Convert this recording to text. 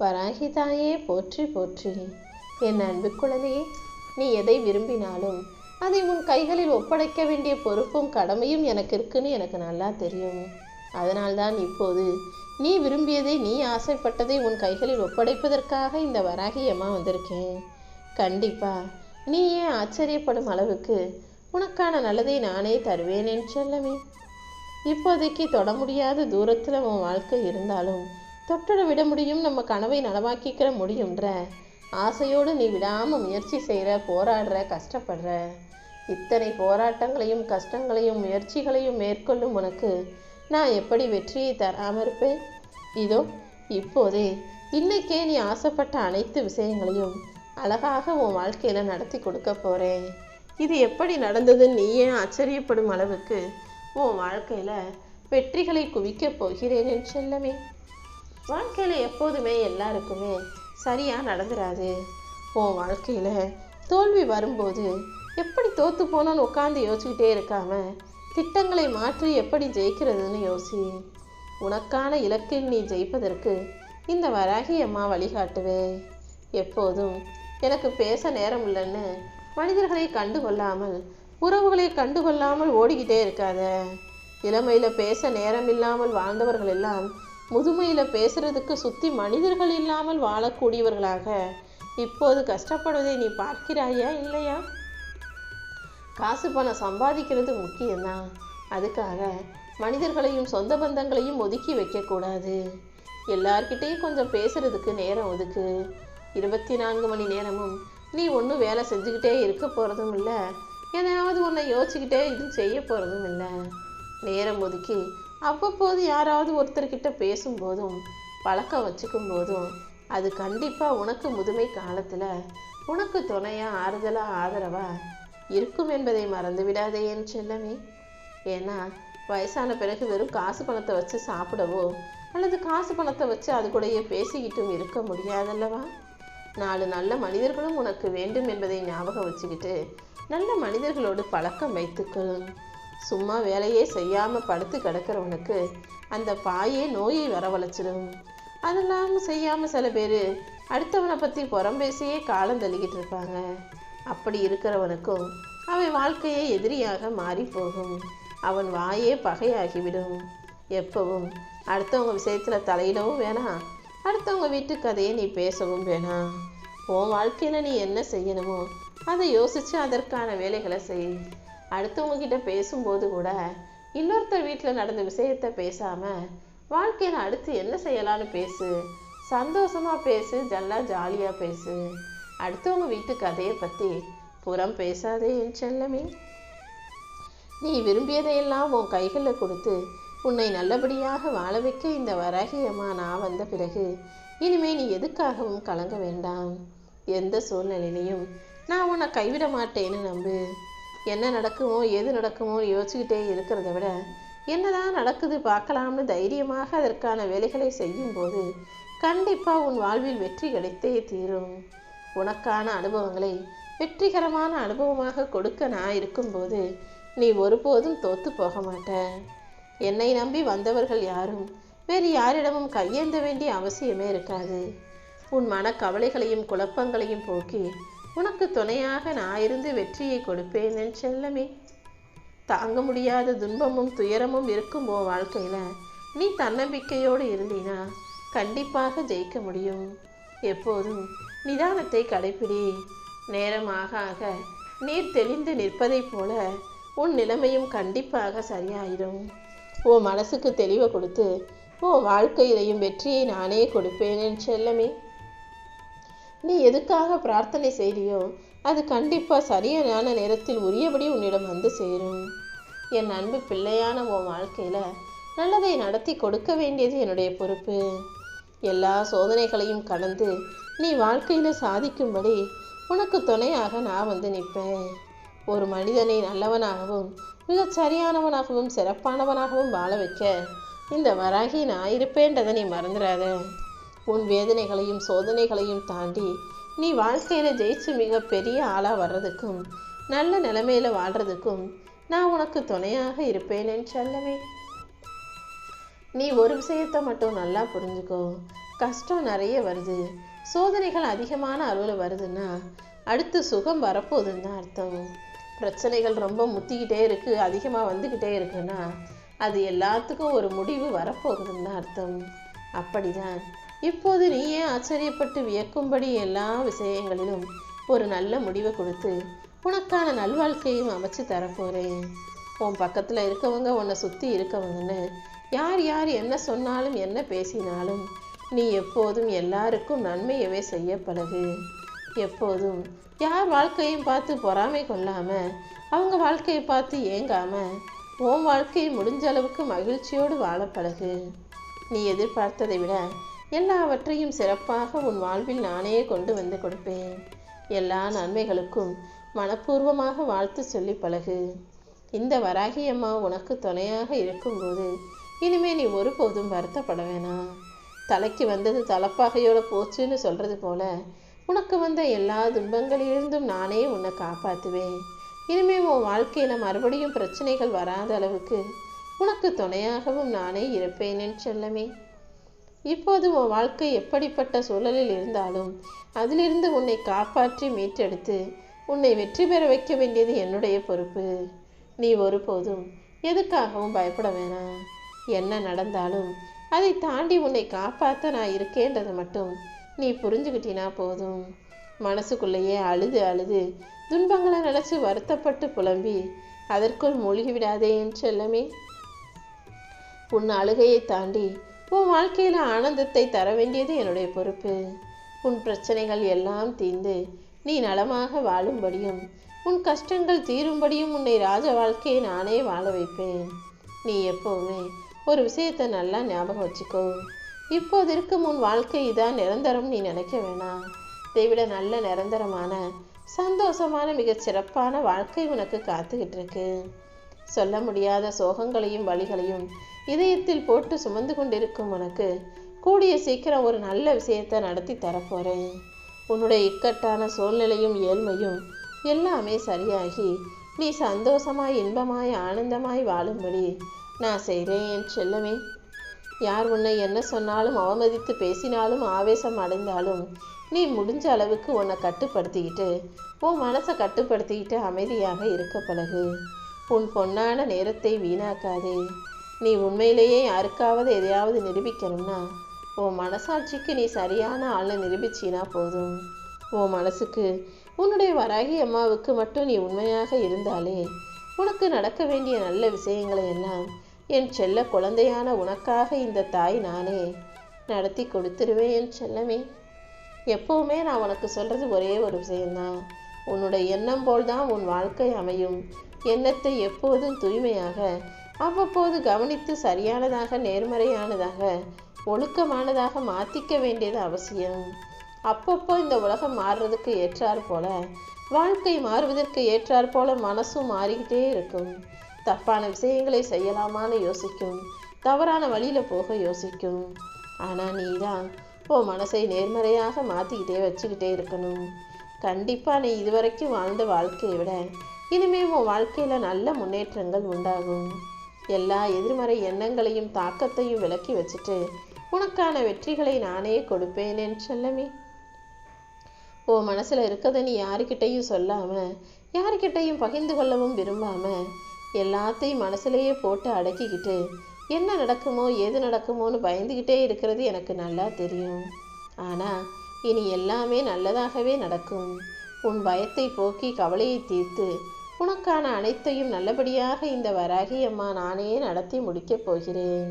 வராகிதாயே போற்றி போற்றி. என் அன்பு குழந்தையே நீ எதை விரும்பினாலும் அதை உன் கைகளில் ஒப்படைக்க வேண்டிய பொறுப்பும் கடமையும் எனக்கு இருக்குன்னு எனக்கு நல்லா தெரியும். அதனால்தான் இப்போது நீ விரும்பியதை நீ ஆசைப்பட்டதை உன் கைகளில் ஒப்படைப்பதற்காக இந்த வராகியமாக வந்திருக்கேன். கண்டிப்பா நீ ஏன் ஆச்சரியப்படும் அளவுக்கு உனக்கான நல்லதை நானே தருவேன் என் இப்போதைக்கு தொட முடியாத தூரத்தில் உன் வாழ்க்கை இருந்தாலும் தொட்டட விட முடியும் நம்ம கனவை நனவாக்கிக்கிற முடியுன்ற ஆசையோடு நீ விடாமல் முயற்சி செய்கிற போராடுற கஷ்டப்படுற. இத்தனை போராட்டங்களையும் கஷ்டங்களையும் முயற்சிகளையும் மேற்கொள்ளும் உனக்கு நான் எப்படி வெற்றியை தராமல் இருப்பேன்? இதோ இப்போதே இன்னைக்கே நீ ஆசைப்பட்ட அனைத்து விஷயங்களையும் அழகாக உன் வாழ்க்கையில் நடத்தி கொடுக்க போகிறேன் இது எப்படி நடந்ததுன்னு நீயே ஆச்சரியப்படும் அளவுக்கு உன் வாழ்க்கையில் வெற்றிகளை குவிக்கப் போகிறேன் என் செல்லமே. வாழ்க்கையில் எப்போதுமே எல்லாருக்குமே சரியாக நடந்துடாது உன் வாழ்க்கையில் தோல்வி வரும்போது எப்படி தோற்று போனோன்னு உட்காந்து யோசிச்சுக்கிட்டே இருக்காம திட்டங்களை மாற்றி எப்படி ஜெயிக்கிறதுன்னு யோசி. உனக்கான இலக்கில் நீ ஜெயிப்பதற்கு இந்த வராகி அம்மா வழிகாட்டுவே. எப்போதும் எனக்கு பேச நேரம் இல்லைன்னு மனிதர்களை கண்டு கொள்ளாமல் உறவுகளை கண்டு கொள்ளாமல் ஓடிக்கிட்டே இருக்காத. இளமையில் பேச நேரம் இல்லாமல் வாழ்ந்தவர்கள் எல்லாம் முதுமையில் பேசுறதுக்கு சுற்றி மனிதர்கள் இல்லாமல் வாழக்கூடியவர்களாக. இப்போது கஷ்டப்படுவதை நீ பார்க்கிறாயா இல்லையா? காசு பணம் சம்பாதிக்கிறது முக்கியம்தான். அதுக்காக மனிதர்களையும் சொந்த பந்தங்களையும் ஒதுக்கி வைக்கக்கூடாது. எல்லார்கிட்டேயும் கொஞ்சம் பேசுறதுக்கு நேரம் ஒதுக்கு. இருபத்தி நான்கு மணி நேரமும் நீ ஒன்றும் வேலை செஞ்சுக்கிட்டே இருக்க போகிறதும் இல்லை. ஏதாவது ஒன்றை யோசிச்சுக்கிட்டே இது செய்ய போகிறதும் இல்லை. நேரம் ஒதுக்கி அவ்வப்போது யாராவது ஒருத்தர்கிட்ட பேசும்போதும் பழக்கம் வச்சுக்கும் போதும் அது கண்டிப்பாக உனக்கு முதுமை காலத்தில் உனக்கு துணையாக ஆறுதலாக ஆதரவாக இருக்கும் என்பதை மறந்து விடாதே என் செல்லமே. ஏன்னா வயசான பிறகு வெறும் காசு பணத்தை வச்சு சாப்பிடவோ அல்லது காசு பணத்தை வச்சு அது கூடயே பேசிக்கிட்டும் இருக்க முடியாதல்லவா? நாலு நல்ல மனிதர்களும் உனக்கு வேண்டும் என்பதை ஞாபகம் வச்சுக்கிட்டு நல்ல மனிதர்களோடு பழக்கம் வைத்துக்கணும் சும்மா வேலையே செய்யாமல் படுத்து கிடக்கிறவனுக்கு அந்த பாயே நோயை வரவழைச்சிடும் அதெல்லாம் செய்யாமல் சில பேர் அடுத்தவனை பற்றி புறம் பேசியே காலம் தள்ளிக்கிட்டு இருப்பாங்க. அப்படி இருக்கிறவனுக்கும் அவன் வாழ்க்கையே எதிரியாக மாறி போகும். அவன் வாயே பகையாகிவிடும். எப்பவும் அடுத்தவங்க விஷயத்தில் தலையிடவும் வேணாம் அடுத்தவங்க வீட்டு கதையை நீ பேசவும் வேணாம் உன் வாழ்க்கையில் நீ என்ன செய்யணுமோ அதை யோசித்து அதற்கான வேலைகளை செய். அடுத்தவங்க கிட்ட பேசும்போது கூட இன்னொருத்தர் வீட்டில் நடந்த விஷயத்தை பேசாமல் வாழ்க்கையில் அடுத்து என்ன செய்யலான்னு பேசு. சந்தோஷமாக பேசு ஜல்லா ஜாலியாக பேசு. அடுத்தவங்க வீட்டு கதையை பற்றி புறம் பேசாதே என் செல்லமே. நீ விரும்பியதையெல்லாம் உன் கைகளில் கொடுத்து உன்னை நல்லபடியாக வாழ வைக்க இந்த வராகியம்மா நான் வந்த பிறகு இனிமே நீ எதுக்காகவும் கலங்க வேண்டாம். எந்த சூழ்நிலையிலையும் நான் உன்னை கைவிட மாட்டேன்னு நம்பு. என்ன நடக்குமோ எது நடக்குமோ யோசிச்சுக்கிட்டே இருக்கிறத விட என்னதான் நடக்குது பார்க்கலாம்னு தைரியமாக அதற்கான வேலைகளை செய்யும்போது கண்டிப்பாக உன் வாழ்வில் வெற்றி கிடைத்தே தீரும். உனக்கான அனுபவங்களை வெற்றிகரமான அனுபவமாக கொடுக்க நான் இருக்கும்போது நீ ஒருபோதும் தோத்து போக மாட்ட. என்னை நம்பி வந்தவர்கள் யாரும் வேறு யாரிடமும் கையேந்த வேண்டிய அவசியமே இருக்காது. உன் மன கவலைகளையும் குழப்பங்களையும் போக்கி உனக்கு துணையாக நான் இருந்து வெற்றியை கொடுப்பேன் என் செல்லமே. தாங்க முடியாத துன்பமும் துயரமும் இருக்கும் உன் வாழ்க்கையில். நீ தன்னம்பிக்கையோடு இருந்தீனா கண்டிப்பாக ஜெயிக்க முடியும். எப்போதும் நிதானத்தை கடைப்பிடி. நேரம் ஆக ஆக நீர் தெளிந்து நிற்பதைப் போல உன் நிலைமையும் கண்டிப்பாக சரியாயிடும் உன் மனசுக்கு தெளிவை கொடுத்து உன் வாழ்க்கையிலையும் வெற்றியை நானே கொடுப்பேன் என் செல்லமே. நீ எதுக்காக பிரார்த்தனை செய்கிறியோ அது கண்டிப்பாக சரியான நேரத்தில் உரியபடி உன்னிடம் வந்து சேரும். என் அன்பு பிள்ளையான உன் வாழ்க்கையில் நல்லதை நடத்தி கொடுக்க வேண்டியது என்னுடைய பொறுப்பு. எல்லா சோதனைகளையும் கடந்து நீ வாழ்க்கையில் சாதிக்கும்படி உனக்கு துணையாக நான் வந்து நிற்பேன். ஒரு மனிதனை நல்லவனாகவும் மிகச் சரியானவனாகவும் சிறப்பானவனாகவும் வாழ வைக்க இந்த வராகி நான் இருப்பேன்றதை நீ மறந்துடாத உன் வேதனைகளையும் சோதனைகளையும் தாண்டி நீ வாழ்க்கையில் ஜெயிச்சு மிக பெரிய ஆளாக வர்றதுக்கும் நல்ல நிலைமையில் வாழ்றதுக்கும் நான் உனக்கு துணையாக இருப்பேன் என் நீ ஒரு விஷயத்தை மட்டும் நல்லா புரிஞ்சுக்கோ. கஷ்டம் நிறைய வருது. சோதனைகள் அதிகமான அளவில் வருதுன்னா அடுத்து சுகம் வரப்போகுதுன்னு தான் அர்த்தம். பிரச்சனைகள் ரொம்ப முத்திக்கிட்டே இருக்குது அதிகமாக வந்துக்கிட்டே இருக்குன்னா அது எல்லாத்துக்கும் ஒரு முடிவு வரப்போகுதுன்னு தான் அர்த்தம். அப்படிதான் இப்போது நீயே ஆச்சரியப்பட்டு வியக்கும்படி எல்லா விஷயங்களிலும் ஒரு நல்ல முடிவை கொடுத்து உனக்கான நல்வாழ்க்கையும் அமைச்சு தரப்போறேன் உன் பக்கத்தில் இருக்கவங்க உன்னை சுற்றி இருக்கவங்கன்னு யார் யார் என்ன சொன்னாலும் என்ன பேசினாலும் நீ எப்போதும் எல்லாருக்கும் நன்மையவே செய்ய பழகு. எப்போதும் யார் வாழ்க்கையும் பார்த்து பொறாமை கொள்ளாமல் அவங்க வாழ்க்கையை பார்த்து ஏங்காமல் உன் வாழ்க்கையை முடிஞ்ச அளவுக்கு மகிழ்ச்சியோடு வாழ பழகு. நீ எதிர்பார்த்ததை விட எல்லாவற்றையும் சிறப்பாக உன் வாழ்வில் நானே கொண்டு வந்து கொடுப்பேன். எல்லா நன்மைகளுக்கும் மனப்பூர்வமாக வாழ்த்து சொல்லி பழகு. இந்த வராகி அம்மா உனக்கு துணையாக இருக்கும்போது இனிமே நீ ஒருபோதும் வருத்தப்பட வேணாம் தலைக்கு வந்தது தலப்பாகையோட போச்சுன்னு சொல்றது போல உனக்கு வந்த எல்லா துன்பங்களிலிருந்தும் நானே உன்னை காப்பாற்றுவேன் இனிமே உன் வாழ்க்கையில மறுபடியும் பிரச்சனைகள் வராத அளவுக்கு உனக்கு துணையாகவும் நானே இருப்பேனேன் சொல்லமே செல்லமே. இப்போது உன் வாழ்க்கை எப்படிப்பட்ட சூழலில் இருந்தாலும் அதிலிருந்து உன்னை காப்பாற்றி மீட்டெடுத்து உன்னை வெற்றி பெற வைக்க வேண்டியது என்னுடைய பொறுப்பு. நீ ஒருபோதும் எதுக்காகவும் பயப்பட வேணாம். என்ன நடந்தாலும் அதை தாண்டி உன்னை காப்பாற்ற நான் இருக்கேன்றதை மட்டும் நீ புரிஞ்சுக்கிட்டினா போதும். மனசுக்குள்ளேயே அழுது அழுது துன்பங்களை நினைச்சு வருத்தப்பட்டு புலம்பி அதற்குள் மூழ்கிவிடாதே என் செல்லமே. உன் அழுகையை தாண்டி உன் வாழ்க்கையில் ஆனந்தத்தை தர வேண்டியது என்னுடைய பொறுப்பு. உன் பிரச்சனைகள் எல்லாம் தீர்ந்து நீ நலமாக வாழும்படியும் உன் கஷ்டங்கள் தீரும்படியும் உன்னை ராஜ வாழ்க்கையை நானே வாழ வைப்பேன். நீ எப்போவுமே ஒரு விஷயத்தை நல்லா ஞாபகம் வச்சுக்கோ. இப்போது இருக்கும் உன் வாழ்க்கை இதான் நிரந்தரம் நீ நினைக்க வேணாம். இதைவிட நல்ல நிரந்தரமான சந்தோஷமான மிகச் சிறப்பான வாழ்க்கை உனக்கு காத்துக்கிட்டு இருக்கு. சொல்ல முடியாத சோகங்களையும் வழிகளையும் இதயத்தில் போட்டு சுமந்து கொண்டிருக்கும் உனக்கு கூடிய சீக்கிரம் ஒரு நல்ல விஷயத்தை நடத்தி தரப்போறேன். உன்னுடைய இக்கட்டான சூழ்நிலையும் ஏழ்மையும் எல்லாமே சரியாகி நீ சந்தோஷமாய் இன்பமாய் ஆனந்தமாய் வாழும்படி நான் செய்கிறேன் என் செல்லமே. யார் உன்னை என்ன சொன்னாலும் அவமதித்து பேசினாலும் ஆவேசம் அடைந்தாலும் நீ முடிஞ்ச அளவுக்கு உன்னை கட்டுப்படுத்திக்கிட்டு உன் மனசை கட்டுப்படுத்திக்கிட்டு அமைதியாக இருக்க பழகு. உன் பொன்னான நேரத்தை வீணாக்காதே. நீ உண்மையிலேயே யாருக்காவது எதையாவது நிரூபிக்கணும்னா உன் மனசாட்சிக்கு நீ சரியான ஆளை நிரூபிச்சினா போதும். உன் மனசுக்கு உன்னுடைய வராகி அம்மாவுக்கு மட்டும் நீ உண்மையாக இருந்தாலே உனக்கு நடக்க வேண்டிய நல்ல விஷயங்களை எல்லாம் என் செல்ல குழந்தையான உனக்காக இந்த தாய் நானே நடத்தி கொடுத்துருவேன் என் செல்லமே. எப்பவுமே நான் உனக்கு சொல்கிறது ஒரே ஒரு விஷயம்தான். உன்னுடைய எண்ணம் போல்தான் உன் வாழ்க்கை அமையும். எண்ணத்தை எப்போதும் தூய்மையாக அவ்வப்போது கவனித்து சரியானதாக நேர்மறையானதாக ஒழுக்கமானதாக மாற்றிக்க வேண்டியது அவசியம். அப்பப்போ இந்த உலகம் மாறுறதுக்கு ஏற்றாற் போல வாழ்க்கை மாறுவதற்கு ஏற்றாற் போல மனசும் மாறிக்கிட்டே இருக்கும். தப்பான விஷயங்களை செய்யலாமான்னு யோசிக்கும். தவறான வழியில் போக யோசிக்கும். ஆனால் நீதான் உன் மனசை நேர்மறையாக மாற்றிக்கிட்டே வச்சுக்கிட்டே இருக்கணும். கண்டிப்பாக நீ இதுவரைக்கும் வாழ்ந்த வாழ்க்கையை விட இனிமேல் உன் வாழ்க்கையில் நல்ல முன்னேற்றங்கள் உண்டாகும். எல்லா எதிர்மறை எண்ணங்களையும் தாக்கத்தையும் விலக்கி வச்சுட்டு உனக்கான வெற்றிகளை நானே கொடுப்பேன் என் செல்லமே. மனசில் மனசுல இருக்கதை நீ யாருக்கிட்டையும் சொல்லாமல் யாருக்கிட்டையும் பகிர்ந்து கொள்ளவும் விரும்பாமல் எல்லாத்தையும் மனசுலேயே போட்டு அடக்கிக்கிட்டு என்ன நடக்குமோ எது நடக்குமோன்னு பயந்துக்கிட்டே இருக்கிறது எனக்கு நல்லா தெரியும். ஆனால் இனி எல்லாமே நல்லதாகவே நடக்கும். உன் பயத்தை போக்கி கவலையை தீர்த்து உனக்கான அனைத்தையும் நல்லபடியாக இந்த வராகி அம்மா நானே நடத்தி முடிக்கப் போகிறேன்.